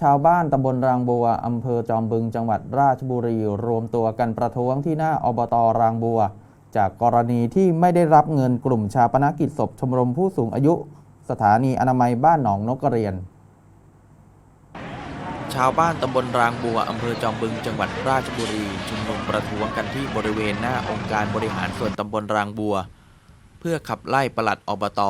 ชาวบ้านตำบลรางบัว อำเภอจอมบึง จังหวัดราชบุรี รวมตัวกันประท้วงที่หน้าอบตรางบัว จากกรณีที่ไม่ได้รับเงินกลุ่มชาปนกิจศพชมรมผู้สูงอายุ สถานีอนามัยบ้านหนองนกกระเรียน ชาวบ้านตำบลรางบัว อำเภอจอมบึง จังหวัดราชบุรี ชุมนุมประท้วงกันที่บริเวณหน้าองค์การบริหารส่วนตำบลรางบัว เพื่อขับไล่ปลัดอบต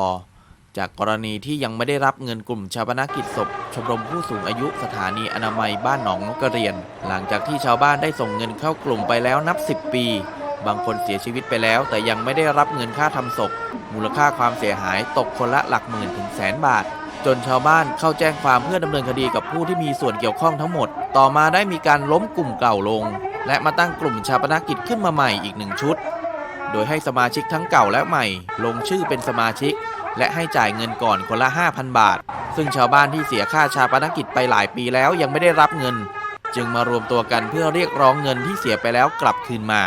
จากกรณีที่ยังไม่ได้รับเงินกลุ่มชาปนกิจศพ ชมรมผู้สูงอายุสถานีอนามัยบ้านหนองนกกระเรียน หลังจากที่ชาวบ้านได้ส่งเงินเข้ากลุ่มไปแล้วนับ 10 ปี บางคนเสียชีวิตไปแล้ว แต่ยังไม่ได้รับเงินค่าทำศพ มูลค่าความเสียหายตกคนละหลักหมื่นถึงแสนบาท จนชาวบ้านเข้าแจ้งความเพื่อดำเนินคดีกับผู้ที่มีส่วนเกี่ยวข้องทั้งหมด ต่อมาได้มีการล้มกลุ่มเก่าลง และมาตั้งกลุ่มชาปนกิจขึ้นมาใหม่อีกหนึ่งชุด โดยให้สมาชิกทั้งเก่าและใหม่ ลงชื่อเป็นสมาชิก และให้จ่ายเงินก่อนคนละ 5,000 บาท ซึ่งชาวบ้านที่เสียค่าชาปนกิจไปหลายปีแล้วยังไม่ได้รับเงิน จึงมารวมตัวกันเพื่อเรียกร้องเงินที่เสียไปแล้วกลับคืนมา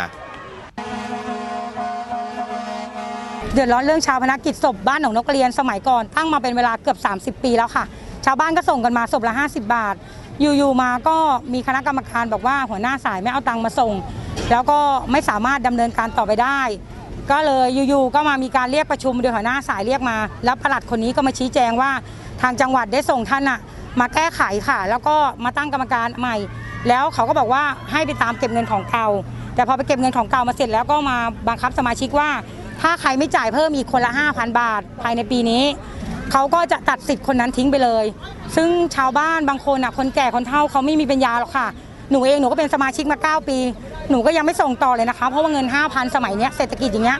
เดือดร้อนเรื่องชาวพนักกิจศพบ้านหนองนกเรียนสมัยก่อนตั้งมาเป็นเวลาเกือบ 30 ปีแล้วค่ะ ชาวบ้านก็ส่งกันมาศพละ 50 บาท อยู่ๆมาก็มีคณะกรรมการบอกว่าหัวหน้าสายไม่เอาตังค์มาส่ง แล้วก็ไม่สามารถดำเนินการต่อไปได้ ก็เลยอยู่ๆก็มามีการเรียกประชุมโดยหัวหน้าสายเรียกมา แล้วปลัดคนนี้ก็มาชี้แจงว่าทางจังหวัดได้ส่งท่านอะมาแก้ไขค่ะ แล้วก็มาตั้งกรรมการใหม่ แล้วเขาก็บอกว่าให้ไปตามเก็บเงินของเก่า แต่พอไปเก็บเงินของเก่ามาเสร็จแล้วก็มาบังคับสมาชิกว่า ถ้าใครไม่จ่ายเพิ่มอีกคนละ 5,000 บาท ภายในปีนี้เขาก็จะตัดสิทธิ์คนนั้นทิ้งไปเลย ซึ่งชาวบ้านบางคนอะคนแก่คนเฒ่าเขาไม่มีปัญญาหรอกค่ะ หนูเองหนูก็เป็นสมาชิกมา 9 ปี หนูก็ยังไม่ส่งต่อเลยนะคะ เพราะว่าเงิน 5,000 สมัยเนี้ยเศรษฐกิจอย่างเงี้ย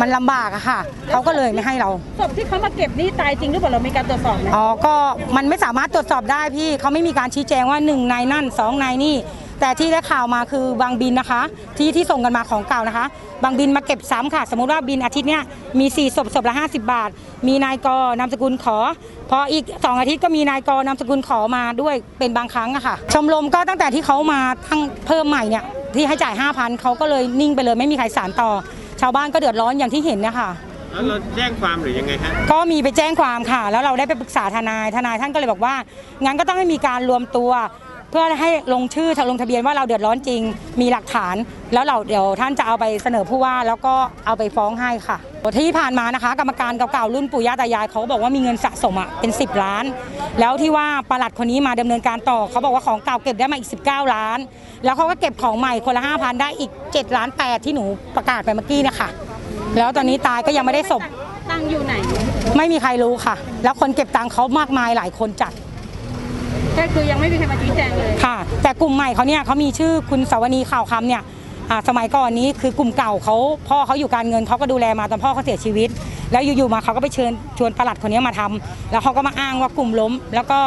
มันลำบากอะค่ะเขาก็เลยไม่ให้เรา ศพที่เขามาเก็บนี่ตายจริงหรือเปล่าเรามีการตรวจสอบไหม อ๋อ ก็มันไม่สามารถตรวจสอบได้พี่ เขาไม่มีการชี้แจงว่า1นายนั่น2นายนี่ แต่ที่ได้ข่าวมาคือบางบินนะคะ ที่ที่ส่งกันมาของเก่านะคะ บางบินมาเก็บซ้ำค่ะ สมมุติว่าบินอาทิตย์เนี้ยมี 4 ศพศพละ 50 บาท มีนายกนามสกุลขอ พออีก 2 อาทิตย์ก็มีนายกนามสกุลขอมาด้วยเป็นบางครั้งอะค่ะ ชมรมก็ตั้งแต่ที่เขามาตั้งเพิ่มใหม่เนี่ยที่ให้จ่าย 5,000เขาก็เลยนิ่งไปเลยไม่มีใครสานต่อ ชาวบ้านก็เดือดร้อนอย่างที่เห็นเนะคะแล้วเราแจ้งความหรือยังไงฮะก็มีไปแจ้งความค่ะ แล้วเราได้ไปปรึกษาทนายทนายท่านก็เลยบอกว่างั้นก็ต้องให้มีการรวมตัว เพื่อให้ลงชื่อลงทะเบียนว่าเราเดือดร้อนจริง มีหลักฐาน แล้วเราเดี๋ยวท่านจะเอาไปเสนอผู้ว่าแล้วก็เอาไปฟ้องให้ค่ะที่ผ่านมานะคะ กรรมการเก่าๆรุ่นปู่ย่าตายายเขาก็บอกว่ามีเงินสะสมอะเป็น 10 ล้าน แล้วที่ว่าปลัดคนนี้มาดำเนินการต่อเขาบอกว่าของเก่าเก็บได้มาอีก 19 ล้าน แล้วเขาก็เก็บของใหม่คนละ5,000ได้อีก7ล้าน8ที่หนูประกาศไปเมื่อกี้เนะคะแล้วตอนนี้ตายก็ยังไม่ได้ศพตังค์อยู่ไหน ไม่มีใครรู้ค่ะ แล้วคนเก็บตังค์เขามากมายหลายคนจัด ก็คือยังไม่มีใครมาชี้แจงเลยค่ะ แต่กลุ่มใหม่เขาเนี่ยเขามีชื่อคุณสาวนีข่าวคำเนี่ยอ่าสมัยก่อนนี้คือกลุ่มเก่าเขาพ่อเขาอยู่การเงินเขาก็ดูแลมาตอนพ่อเขาเสียชีวิต แล้วอยู่ๆมาเขาก็ไปเชิญชวนประหลัดคนนี้มาทำแล้วเขาก็มาอ้างว่ากลุ่มล้ม แล้วก็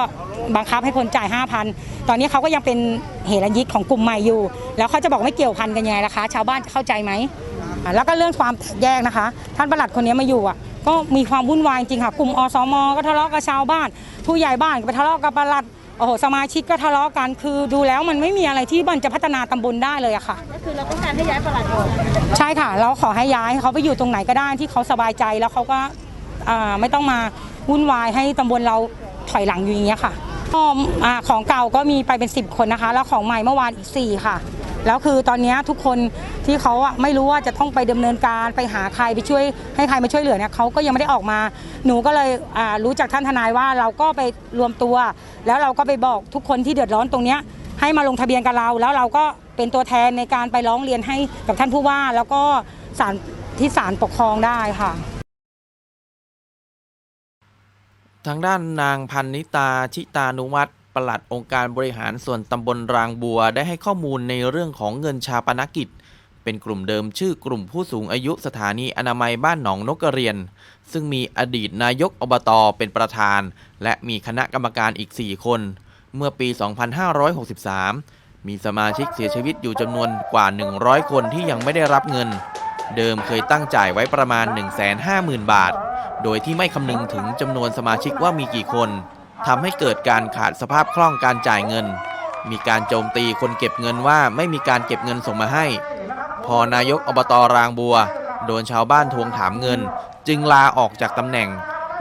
บังคับให้คนจ่าย 5,000 ตอนนี้เขาก็ยังเป็นเหรัญยิกของกลุ่มใหม่อยู่ แล้วเขาจะบอกไม่เกี่ยวพันกันยังไงล่ะคะ ชาวบ้านเข้าใจไหมอ่าแล้วก็เรื่องความแตกแยกนะคะ ท่านประหลัดคนนี้มาอยู่อะก็มีความวุ่นวายจริงค่ะกลุ่มอสมก็ทะเลาะกับชาวบ้าน ผู้ใหญ่บ้านก็ไปทะเลาะกับปลัด โอ้โหสมาชิกก็ทะเลาะกันคือดูแล้วมันไม่มีอะไรที่มันจะพัฒนาตำบลได้เลยอะค่ะ ก็คือเราต้องการให้ย้ายปลัดออกใช่ค่ะ เราขอให้ย้ายให้เขาไปอยู่ตรงไหนก็ได้ที่เขาสบายใจแล้วเขาก็อ่าไม่ต้องมาวุ่นวายให้ตำบลเราถอยหลังอยู่อย่างเงี้ยค่ะก็อ่าของเก่าก็มีไปเป็น 10 คนนะคะ แล้วของใหม่เมื่อวานอีก4ค่ะ แล้วคือตอนนี้ทุกคนที่เขาอะไม่รู้ว่าจะต้องไปดำเนินการไปหาใครไปช่วยให้ใครมาช่วยเหลือเนี่ยเขาก็ยังไม่ได้ออกมา หนูก็เลยรู้จากท่านทนายว่าเราก็ไปรวมตัว แล้วเราก็ไปบอกทุกคนที่เดือดร้อนตรงเนี้ยให้มาลงทะเบียนกับเรา แล้วเราก็เป็นตัวแทนในการไปร้องเรียนให้กับท่านผู้ว่า แล้วก็ศาลที่ศาลปกครองได้ค่ะทางด้านนางพันนิตาชิตานุวัตร ปลัดองค์การบริหารส่วนตำบลรางบัวได้ให้ข้อมูลในเรื่องของเงินชาปนกิจ เป็นกลุ่มเดิมชื่อกลุ่มผู้สูงอายุสถานีอนามัยบ้านหนองนกกระเรียน ซึ่งมีอดีตนายกอบตเป็นประธาน และมีคณะกรรมการอีก 4 คน เมื่อปี 2563 มีสมาชิกเสียชีวิตอยู่จำนวนกว่า 100 คนที่ยังไม่ได้รับเงิน เดิมเคยตั้งจ่ายไว้ประมาณ 150,000 บาท โดยที่ไม่คำนึงถึงจำนวนสมาชิกว่ามีกี่คน ทำให้เกิดการขาดสภาพคล่องการจ่ายเงิน มีการโจมตีคนเก็บเงินว่าไม่มีการเก็บเงินส่งมาให้ พอนายกอบตรางบัว โดนชาวบ้านทวงถามเงิน จึงลาออกจากตำแหน่ง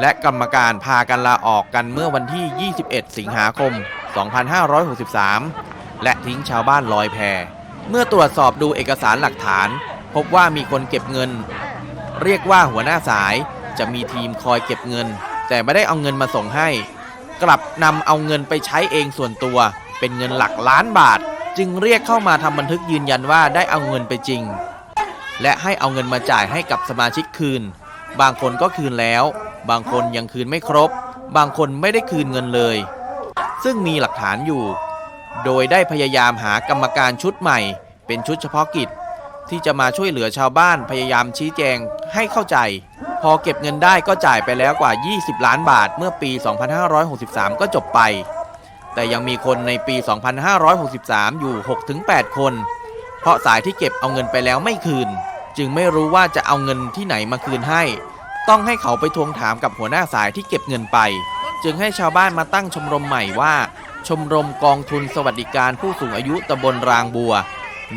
และกรรมการพากันลาออกกันเมื่อวันที่ 21 สิงหาคม 2563 และทิ้งชาวบ้านลอยแพเมื่อตรวจสอบดูเอกสารหลักฐาน พบว่ามีคนเก็บเงิน เรียกว่าหัวหน้าสายจะมีทีมคอยเก็บเงิน แต่ไม่ได้เอาเงินมาส่งให้ กลับนำเอาเงินไปใช้เองส่วนตัว เป็นเงินหลักล้านบาท จึงเรียกเข้ามาทำบันทึกยืนยันว่าได้เอาเงินไปจริง และให้เอาเงินมาจ่ายให้กับสมาชิกคืน บางคนก็คืนแล้ว บางคนยังคืนไม่ครบ บางคนไม่ได้คืนเงินเลย ซึ่งมีหลักฐานอยู่ โดยได้พยายามหากรรมการชุดใหม่ เป็นชุดเฉพาะกิจ ที่จะมาช่วยเหลือชาวบ้านพยายามชี้แจงให้เข้าใจ พอเก็บเงินได้ก็จ่ายไปแล้วกว่า 20 ล้านบาทเมื่อปี 2563 ก็จบไป แต่ยังมีคนในปี 2563 อยู่ 6-8 คน เพราะสายที่เก็บเอาเงินไปแล้วไม่คืน จึงไม่รู้ว่าจะเอาเงินที่ไหนมาคืนให้ ต้องให้เขาไปทวงถามกับหัวหน้าสายที่เก็บเงินไป จึงให้ชาวบ้านมาตั้งชมรมใหม่ว่า ชมรมกองทุนสวัสดิการผู้สูงอายุตำบลรางบัว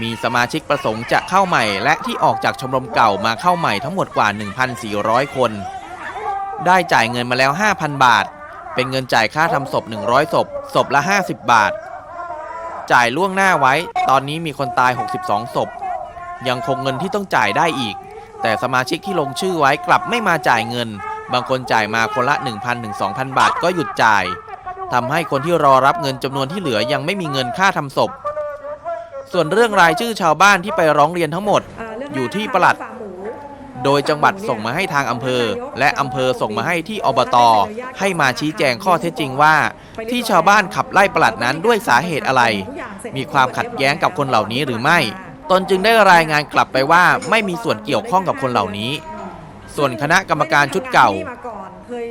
มีสมาชิกประสงค์จะเข้าใหม่ และที่ออกจากชมรมเก่ามาเข้าใหม่ทั้งหมดกว่า 1,400 คน ได้จ่ายเงินมาแล้ว 5,000 บาท เป็นเงินจ่ายค่าทำศพ 100 ศพ ศพละ 50 บาท จ่ายล่วงหน้าไว้ ตอนนี้มีคนตาย 62 ศพ ยังคงเงินที่ต้องจ่ายได้อีก แต่สมาชิกที่ลงชื่อไว้กลับไม่มาจ่ายเงิน บางคนจ่ายมาคนละ 1,000ถึง2,000 บาทก็หยุดจ่ายทำให้คนที่รอรับเงินจำนวนที่เหลือยังไม่มีเงินค่าทำศพ ส่วนเรื่องรายชื่อชาวบ้านที่ไปร้องเรียนทั้งหมด อยู่ที่ปลัด โดยจังหวัดส่งมาให้ทางอำเภอ และอำเภอส่งมาให้ที่อบต ให้มาชี้แจงข้อเท็จจริงว่า ที่ชาวบ้านขับไล่ปลัดนั้นด้วยสาเหตุอะไร มีความขัดแย้งกับคนเหล่านี้หรือไม่ตนจึงได้รายงานกลับไปว่าไม่มีส่วนเกี่ยวข้องกับคนเหล่านี้ ส่วนคณะกรรมการชุดเก่า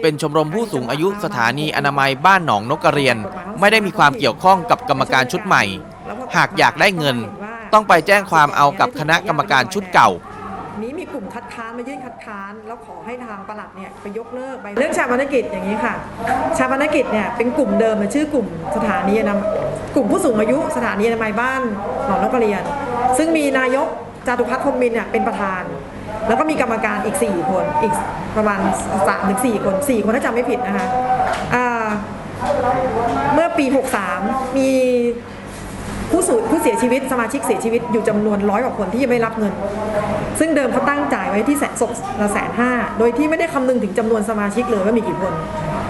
เป็นชมรมผู้สูงอายุสถานีอนามัยบ้านหนองนกกระเรียน ไม่ได้มีความเกี่ยวข้องกับกรรมการชุดใหม่ หากอยากได้เงิน ต้องไปแจ้งความเอากับคณะกรรมการชุดเก่า นี้มีกลุ่มคัดค้านมายื่นคัดค้านแล้วขอให้ทางปลัดเนี่ยไปยกเลิกใบเรื่องชาปนกิจอย่างนี้ค่ะ ชาปนกิจเนี่ยเป็นกลุ่มเดิมมันชื่อกลุ่มสถานีอนามัยกลุ่มผู้สูงอายุสถานีอนามัยบ้านหนองนกกระเรียน ซึ่งมีนายกจาตุพัฒน์พรหมมินทร์เนี่ยเป็นประธาน แล้วก็มีกรรมการอีก 4 คนอีกประมาณ3ถึง4คน 4 คนถ้าจำไม่ผิดนะคะอ่าเมื่อปี 63 มี ผู้สูญผู้เสียชีวิตสมาชิกเสียชีวิตอยู่จำนวนร้อยกว่าคนที่ยังไม่รับเงิน ซึ่งเดิมเขาตั้งจ่ายไว้ที่แสนศพละแสนห้าโดยที่ไม่ได้คำนึงถึงจำนวนสมาชิกเลยว่ามีกี่คน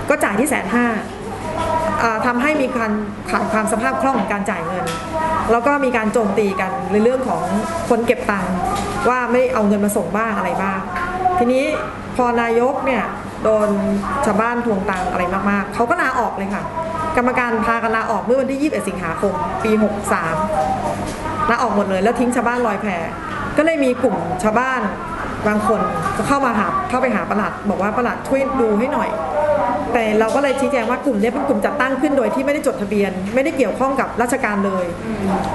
ก็จ่ายที่แสนห้าทำให้มีการขาดความสภาพคล่องของการจ่ายเงิน แล้วก็มีการโจมตีกันในเรื่องของคนเก็บตังค์ว่าไม่เอาเงินมาส่งบ้างอะไรบ้าง ทีนี้พอนายกเนี่ยโดนชาวบ้านทวงตังอะไรมากๆ เขาก็ลาออกเลยค่ะ กรรมการพากันลาออกเมื่อวันที่ 21 สิงหาคม ปี 63ลาออกหมดเลยแล้วทิ้งชาวบ้านลอยแพก็เลยมีกลุ่มชาวบ้านบางคนก็เข้ามาหาเข้าไปหาประหลัด บอกว่าประหลัดช่วยดูให้หน่อย แต่เราก็เลยชี้แจงว่ากลุ่มนี้เป็นกลุ่มจัดตั้งขึ้นโดยที่ไม่ได้จดทะเบียน ไม่ได้เกี่ยวข้องกับราชการเลย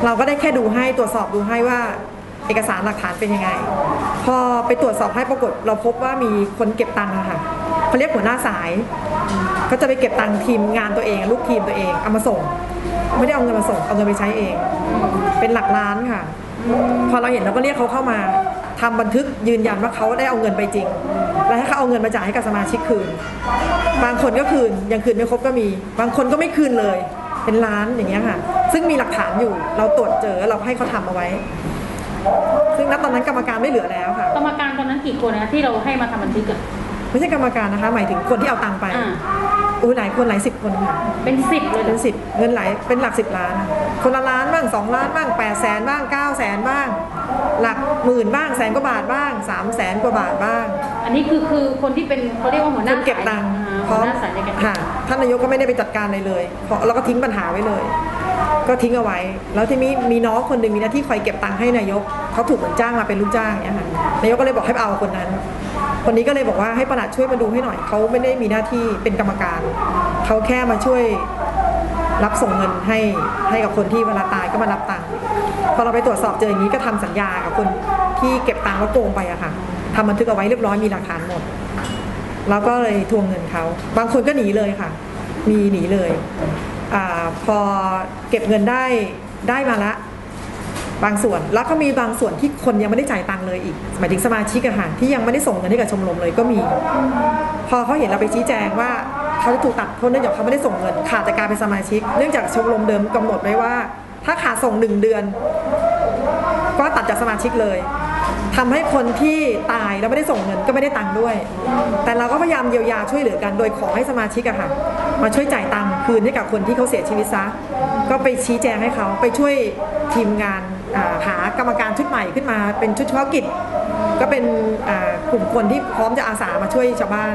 เราก็ได้แค่ดูให้ตรวจสอบดูให้ว่าเอกสารหลักฐานเป็นยังไง พอไปตรวจสอบให้ปรากฏเราพบว่ามีคนเก็บตังค์ค่ะ เขาเรียกหัวหน้าสายก็จะไปเก็บตังค์ทีมงานตัวเอง ลูกทีมตัวเองเอามาส่ง ไม่ได้เอาเงินมาส่งเอาเงินไปใช้เอง เป็นหลักล้านค่ะ พอเราเห็นเราก็เรียกเขาเข้ามาทำบันทึกยืนยันว่าเขาได้เอาเงินไปจริง และให้เขาเอาเงินมาจ่ายให้กับสมาชิกคืน บางคนก็คืนยังคืนไม่ครบก็มี บางคนก็ไม่คืนเลย เป็นล้านอย่างเงี้ยค่ะ ซึ่งมีหลักฐานอยู่ เราตรวจเจอเราให้เขาทำเอาไว้ ซึ่งณตอนนั้นกรรมการไม่เหลือแล้วค่ะ กรรมการตอนนั้นกี่คนนะที่เราให้มาทำบันทึกอะ ไม่ใช่กรรมการนะคะ หมายถึงคนที่เอาตังค์ไปอ่า อุ้ยหลายคนหลายสิบคนค่ะเป็นสิบเลยเหรเป็อนสิบเงินหลายเป็นหลักสิบล้าน คนละล้านบ้างสองล้านบ้างแปดแสนบ้างเก้าแสนบ้าง หลักหมื่นบ้างแสนกว่าบาทบ้างสามแสนกว่าบาทบ้าง อันนี้คือคือคนที่เป็นเขาเรียกว่าหัวหคน้านเก็บตังค์พร้อมหน้าสายในการค่ะท่านนายกก็ไม่ได้ไปจัดการอะไรเลยเพราะเราก็ทิ้งปัญหาไว้เลย ก็ทิ้งเอาไว้ แล้วที่มีมีน้องคนหนึ่งมีหน้าที่คอยเก็บตังค์ให้นายกเขาถูกเหมือนจ้างมาเป็นลูกจ้างเนี่ยค่ะนายกก็เลยบอกให้ไปเอาคนนั้น คนนี้ก็เลยบอกว่าให้ประหลัดช่วยมาดูให้หน่อยเขาไม่ได้มีหน้าที่เป็นกรรมการเขาแค่มาช่วยรับส่งเงินให้ให้กับคนที่เวลาตายก็มารับตังค์พอเราไปตรวจสอบเจออย่างนี้ก็ทำสัญญากับคนที่เก็บตังค์แล้วโกงไปอะค่ะทำบันทึกเอาไว้เรียบร้อยมีหลักฐานหมดแล้วก็เลยทวงเงินเขา บางคนก็หนีเลยค่ะ มีหนีเลยอาพอเก็บเงินได้ได้มาละ บางส่วนแล้วก็มีบางส่วนที่คนยังไม่ได้จ่ายตังค์เลยอีกหมายถึงสมาชิกอะค่ะที่ยังไม่ได้ส่งเงินให้กับชมรมเลยก็มี พอเขาเห็นเราไปชี้แจงว่าเขาจะถูกตัดโทษเนื่องจากเขาไม่ได้ส่งเงินขาดจากการเป็นสมาชิก เนื่องจากชมรมเดิมกำหนดไว้ว่า ถ้าขาดส่งหนึ่งเดือน ก็ตัดจากสมาชิกเลยทำให้คนที่ตายแล้วไม่ได้ส่งเงินก็ไม่ได้ตังค์ด้วย แต่เราก็พยายามเยียวยาช่วยเหลือกันโดยขอให้สมาชิกอะค่ะมาช่วยจ่ายตังค์คืนให้กับคนที่เขาเสียชีวิตซะก็ไปชี้แจงให้เขาไปช่วยทีมงาน หากรรมการชุดใหม่ขึ้นมา เป็นชุดเฉพาะกิจ ก็เป็นกลุ่มคนที่พร้อมจะอาสามาช่วยชาวบ้าน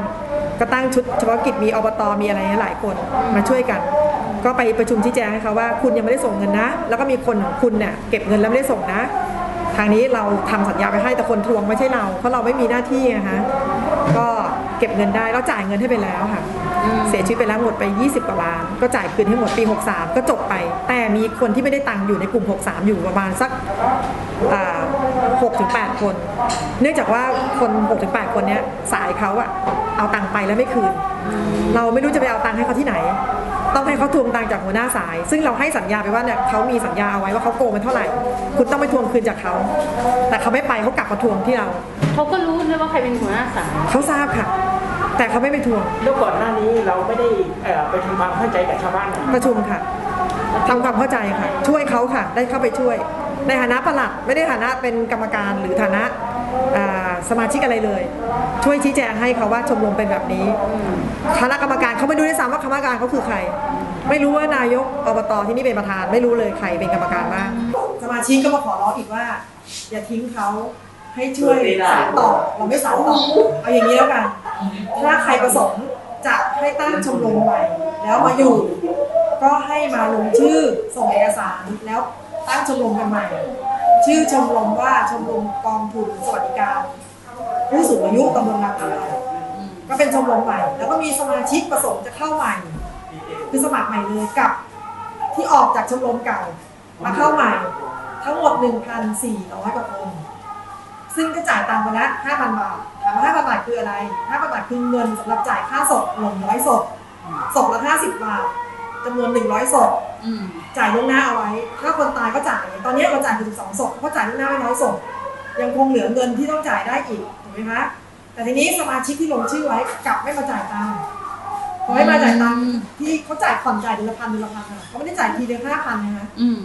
ก็ตั้งชุดเฉพาะกิจมีอบตมีอะไรหลายคนมาช่วยกัน ก็ไปประชุมชี้แจงให้เขาว่าคุณยังไม่ได้ส่งเงินนะ แล้วก็มีคนของคุณเนี่ยเก็บเงินแล้วไม่ได้ส่งนะ ทางนี้เราทำสัญญาไปให้แต่คนทวงไม่ใช่เรา เพราะเราไม่มีหน้าที่นะคะก็เก็บเงินได้แล้วจ่ายเงินให้ไปแล้วค่ะ เสียชีวิตไปแล้วหมดไป 20กว่าล้าน ก็จ่ายคืนให้หมดปี 63 ก็จบไป แต่มีคนที่ไม่ได้ตังค์อยู่ในกลุ่ม 63 อยู่ประมาณสัก6ถึง8คน เนื่องจากว่าคน6ถึง8คนเนี้ยสายเขาอะเอาตังค์ไปแล้วไม่คืน เราไม่รู้จะไปเอาตังค์ให้เขาที่ไหน ต้องให้เขาทวงตังค์จากหัวหน้าสาย ซึ่งเราให้สัญญาไปว่าเนี่ยเขามีสัญญาเอาไว้ว่าเขาโกงไปเท่าไหร่ คุณต้องไปทวงคืนจากเขา แต่เขาไม่ไปเขากลับมาทวงที่เรา เขาก็รู้ด้วยว่าใครเป็นหัวหน้าสายเขาทราบค่ะ แต่เขาไม่ไปทวงแล้วก่อนหน้านี้เราไม่ได้เอ่อไปทำความเข้าใจกับชาวบ้านนะคปรับระชุมค่ะทำความเข้าใจค่ะ ช่วยเขาค่ะ ได้เข้าไปช่วย ในฐานะประหลัดไม่ได้ฐานะเป็นกรรมการหรือฐานะอ่าสมาชิกอะไรเลย ช่วยชี้แจงให้เขาว่าชมรมเป็นแบบนี้คณะกรรมการเขาไม่รู้ด้วยซ้ำว่าคณะกรรมการเขาคือใคร ไม่รู้ว่านายกอบตที่นี่เป็นประธาน ไม่รู้เลยใครเป็นกรรมการบ้างสมาชิกก็มาขอร้องอีกว่า อย่าทิ้งเขาให้ช่วยสานต่อเราไม่สานต่อเอาอย่างนี้แล้วกัน ถ้าใครประสงค์จะให้ตั้งชมรมใหม่ แล้วมาอยู่ ก็ให้มาลงชื่อส่งเอกสารแล้วตั้งชมรมกันใหม่ ชื่อชมรมว่าชมรมกองทุนสวัสดิการ ผู้สูงอายุตำบลนาคาก็เป็นชมรมใหม่ แล้วก็มีสมาชิกประสงค์จะเข้าใหม่ คือสมัครใหม่เลยกับที่ออกจากชมรมเก่ามาเข้าใหม่ทั้งหมด 1,400กว่าคน ซึ่งก็จ่ายตังค์ไปแล้ว5,000 บาท ถามว่า5,000บาทคืออะไร5,000บาทคือเงินสำหรับจ่ายค่าศพ100ศพศพละ50บาทจำนวน100ศพจ่ายล่วงหน้าเอาไว้ ถ้าคนตายก็จ่าย ตอนนี้เราจ่ายถึงสองศพเพราะจ่ายล่วงหน้าไม่น้อยศพยังคงเหลือเงินที่ต้องจ่ายได้อีกถูกไหมคะแต่ทีนี้สมาชิกที่ลงชื่อไว้กลับไม่มาจ่ายตังค์พอไม่มาจ่ายตังค์ที่เขาจ่ายผ่อนจ่ายเดือนละพันเดือนละพันอะเขาไม่ได้จ่ายทีเดียวห้าพันนะคะอืม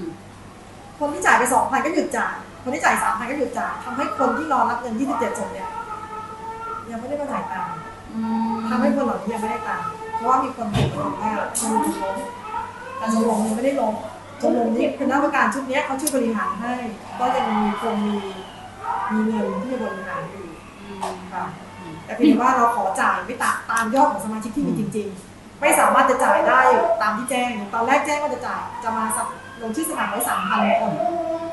คนที่จ่ายไปสองพันก็หยุดจ่ายคนที่จ่ายสามพันก็หยุดจ่ายทำให้คนที่รอรับเงินยี่สิบเจ็ดศพเนี่ย ยังไม่ได้มาจ่ายตังค์ทำให้คนเหล่านี้ยังไม่ได้ตังค์เพราะว่ามีคนถูกบอกว่าชมรมล้มแต่ชมรมยังไม่ได้ล้มชมรมนี้คณะกรรมการชุดเนี้ยเขาช่วยบริหารให้ ก็ยังมีคงมีมีเงินที่จะบริหารอยู่ค่ะแต่เพียงว่าเราขอจ่ายไม่ตามตามยอดของสมาชิกที่มีจริง ๆ ไม่สามารถจะจ่ายได้ตามที่แจ้ง ตอนแรกแจ้งว่าจะจ่ายจะมาสักลงชื่อสมัครไว้สามพันคน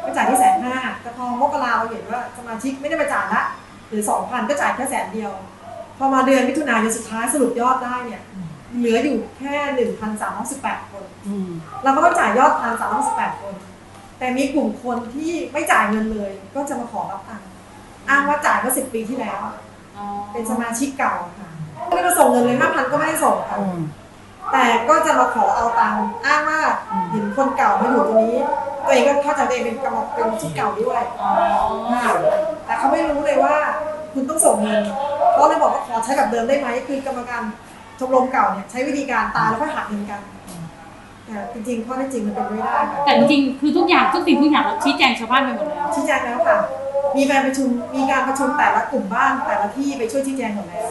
ก็จ่ายที่แสนห้าแต่พอมกราเราเห็นว่าสมาชิกไม่ได้มาจ่ายละ หรือสองพันก็จ่ายแค่แสนเดียว พอมาเดือนมิถุนายนสุดท้ายสรุปยอดได้เนี่ย เหลืออยู่แค่หนึ่งพันสามร้อยสิบแปดคนเราก็ต้องจ่ายยอดพันสามร้อยสิบแปดคน แต่มีกลุ่มคนที่ไม่จ่ายเงินเลย ก็จะมาขอรับตังค์อ้างว่าจ่ายเมื่อสิบปีที่แล้วเป็นสมาชิกเก่าค่ะไม่ได้ส่งเงินเลยห้าพันก็ไม่ได้ส่งค่ะแต่ก็จะมาขอเอาตังค์อ้างว่าเห็นคนเก่ามาอยู่ตรงนี้ตัวเองก็เข้าใจตัวเองเป็นกรรมเป็นชุดเก่าด้วยค่ะแต่เขาไม่รู้เลยว่า คุณต้องส่งเงินเขาเลยบอกว่าขอใช้แบบเดิมได้ไหมคือกรรมการชมรมเก่าเนี่ยใช้วิธีการตายแล้วก็หักเงินกันแต่จริงๆข้อเท็จจริงมันเป็นไม่ได้ค่ะแต่จริงๆคือทุกอย่างทุกสิ่งทุกอย่างเราชี้แจงชาวบ้านไปหมดแล้วชี้แจงแล้วค่ะ มีการประชุมมีการประชุมแต่ละกลุ่มบ้านแต่ละที่ไปช่วยชี้แจงหมดแล้ว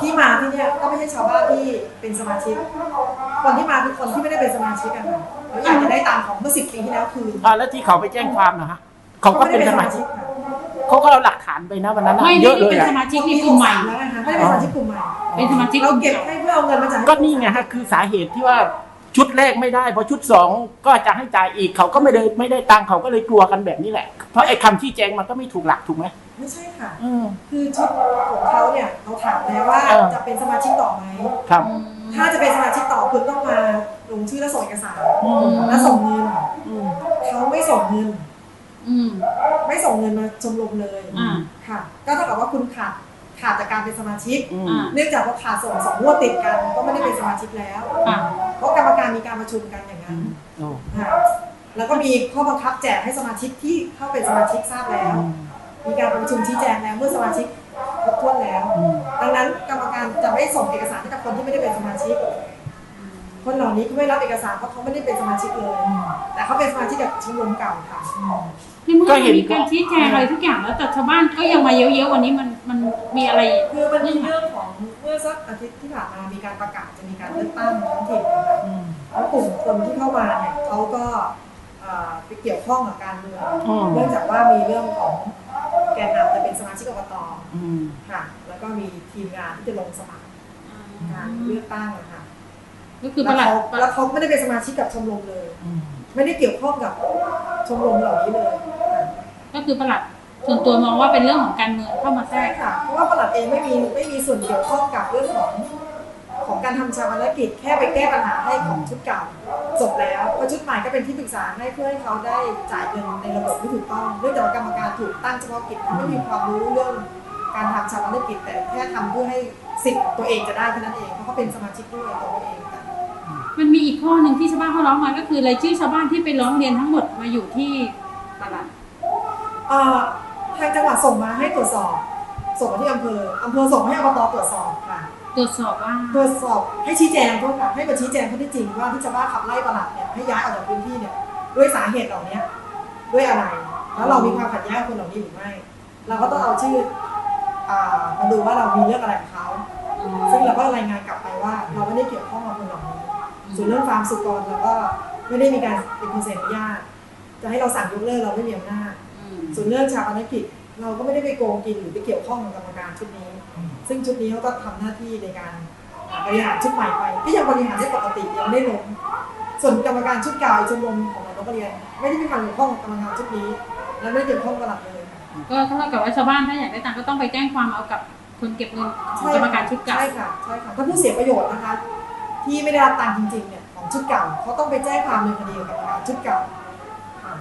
ที่มาที่เนี่ยก็ไม่ใช่ชาวบ้านที่เป็นสมาชิก คนที่มาคือคนที่ไม่ได้เป็นสมาชิกกันค่ะเราอยากจะได้ตามของเมื่อสิบปีที่แล้วคืนอ่าแล้วที่เขาไปแจ้งความนะฮะเขาก็ไม่ได้เป็นเป็นสสมามาชิชิกกค่ะ เขาก็เอาหลักฐานไปนะวันนั้นอะไม่เยได้อะเลยเป็นอะสมาชิกในกลุ่มใหม่ แล้วนะคะไม่ได้เป็นสมาชิกกลุ่มใหม่เป็นสมาชิกเราเก็บให้เพื่อเอาเงินมาจ่ายให้ก็นี่ไงฮะคือสาเหตุที่ว่าชุดแรกไม่ได้พอชุดสองก็จะให้จ่ายอีกเขาก็ไม่ได้ไม่ได้ตังค์เขาก็เลยกลัวกันแบบนี้แหละ เพราะไอ้คำที่แจ้งมันก็ไม่ถูกหลักถูกไหมไม่ใช่ค่ะ อืม คือชุดของเขาเนี่ยเราถามแล้วว่าเออ จะเป็นสมาชิกต่อไหมครับ ถ้าจะเป็นสมาชิกต่อคุณต้องมาลงชื่อและส่งเอกสารอืม และส่งเงินอืม เขาไม่ส่งเงิน อืม ไม่ส่งเงินมาชมรมเลยอ่า ค่ะ ก็เท่ากับว่าคุณขาดขาดจากการเป็นสมาชิก อืม อ่า เนื่องจากว่าขาดส่งสองงวดติดกัน ก็ไม่ได้เป็นสมาชิกแล้ว อ่า เพราะกรรมการมีการประชุมกันอย่างนั้นโอ้ค่ะแล้วก็มีข้อบังคับแจกให้สมาชิกที่เข้าเป็นสมาชิกทราบแล้ว มีการประชุมชี้แจงแล้วเมื่อสมาชิกครบถ้วนแล้วดังนั้นกรรมการจะไม่ส่งเอกสารให้กับคนที่ไม่ได้เป็นสมาชิก คนเหล่านี้ก็ไม่รับเอกสารเพราะเขาไม่ได้เป็นสมาชิกเลย แต่เขาเป็นสมาชิกกับชมรมเก่าค่ะ ในเมื่อก็มันเห็นมีการชี้แจงอะไรทุกอย่างแล้วแต่ชาวบ้านก็ยังมาเยอะๆวันนี้มันมันมีอะไร คือมันมีเรื่องของเมื่อสักอาทิตย์ที่ผ่านมามีการประกาศจะมีการเลือกตั้งท้องถิ่นนะคะแล้วกลุ่มคนที่เข้ามาเนี่ยเขาก็เอ่อไปเกี่ยวข้องกับการเมืองอืม เนื่องจากว่ามีเรื่องของแกนนำจะเป็นสมาชิกอบต อืม ค่ะ แล้วก็มีทีมงานที่จะลงสมัครการเลือกตั้งนะคะ ก็คือปแล้ระวหลัด เขาแล้วเขาไม่ได้เป็นสมาชิกกับชมรมเลย ไม่ได้เกี่ยวข้องกับชมรมเหล่านี้เลยค่ะก็คือประหลัดส่วนตัวมองว่าเป็นเรื่องของการเมืองเข้ามาแทรใช่กค่ะ เพราะว่าประหลัดเองไม่มีไม่มีส่วนเกี่ยวข้องกับเรื่องของของการทำชาปนกิจแค่ไปแก้ปัญหาให้ของชุดเก่าจบแล้วเพราะชุดใหม่ก็เป็นที่ปรึกษาให้เพื่อให้เขาได้จ่ายเงินในระบบที่ถูกต้องเนื่องจากว่ากรรมการถูกตั้งเฉพาะกิจไม่มีความรู้เรื่องการทำชาปนกิจแต่แค่ทำเพื่อให้สิทธิ์ของตัวเองจะได้แค่นั้นเองเพราะเขาเป็นสมาชิกด้วยตัวเขาเองค่ะ มันมีอีกข้อหนึ่งที่ชาวบ้านเขาร้องมาก็คือรายชื่อชาวบ้านที่ไปร้องเรียนทั้งหมดมาอยู่ที่ประหลัดเอ่อทางจังหวัดส่งมาให้ตรวจสอบ ส่งมาที่อำเภออำเภอส่งมาให้อบตตรวจสอบค่ะ ตรวจสอบว่าตรวจสอบให้ชี้แจงโทษค่ะให้มาชี้แจงข้อเท็จจริงว่าที่ชาวบ้านขับไล่ประหลัดเนี่ยให้ย้ายออกจากพื้นที่เนี่ยด้วยสาเหตุเหล่านี้ด้วยอะไร แล้วเรามีความขัดแย้งกับคนเหล่านี้หรือไม่ เราก็ต้องเอาชื่ออ่ามาดูว่าเรามีเรื่องอะไรกับเขาซึ่งเราก็รายงานกลับไปว่า เราไม่ได้เกี่ยวข้องกับคนเหล่านี้ ส่วนเรื่องฟาร์มสุกรเราก็ไม่ได้มีการเป็นคนเซ็นอนุญาตจะให้เราสั่งยกเลิกเราไม่มีอำนาจส่วนเรื่องชาปนกิจเราก็ไม่ได้ไปโกงกินหรือไปเกี่ยวข้องกับกรรมการชุดนี้ ซึ่งชุดนี้เขาก็ทำหน้าที่ในการบริหารชุดใหม่ไปก็ยังบริหารได้ปกติยังไม่ได้ล้มส่วนกรรมการชุดเก่าอีกชมรมของเรานักเรียน ไม่ได้มีความเกี่ยวข้องกับกรรมการชุดนี้ และไม่ได้เกี่ยวข้องกับหลักเลยก็เท่ากับว่าชาวบ้านถ้าอยากได้ตังค์ก็ต้องไปแจ้งความเอากับคนเก็บเงินของกรรมการชุดเก่าใช่ค่ะใช่ค่ะถ้าผู้เสียประโยชน์นะคะ ที่ไม่ได้รับตังค์จริงๆเนี่ยของชุดเก่าเขาต้องไปแจ้งความดเนิคดีกับทางชุดเก่าค่ะ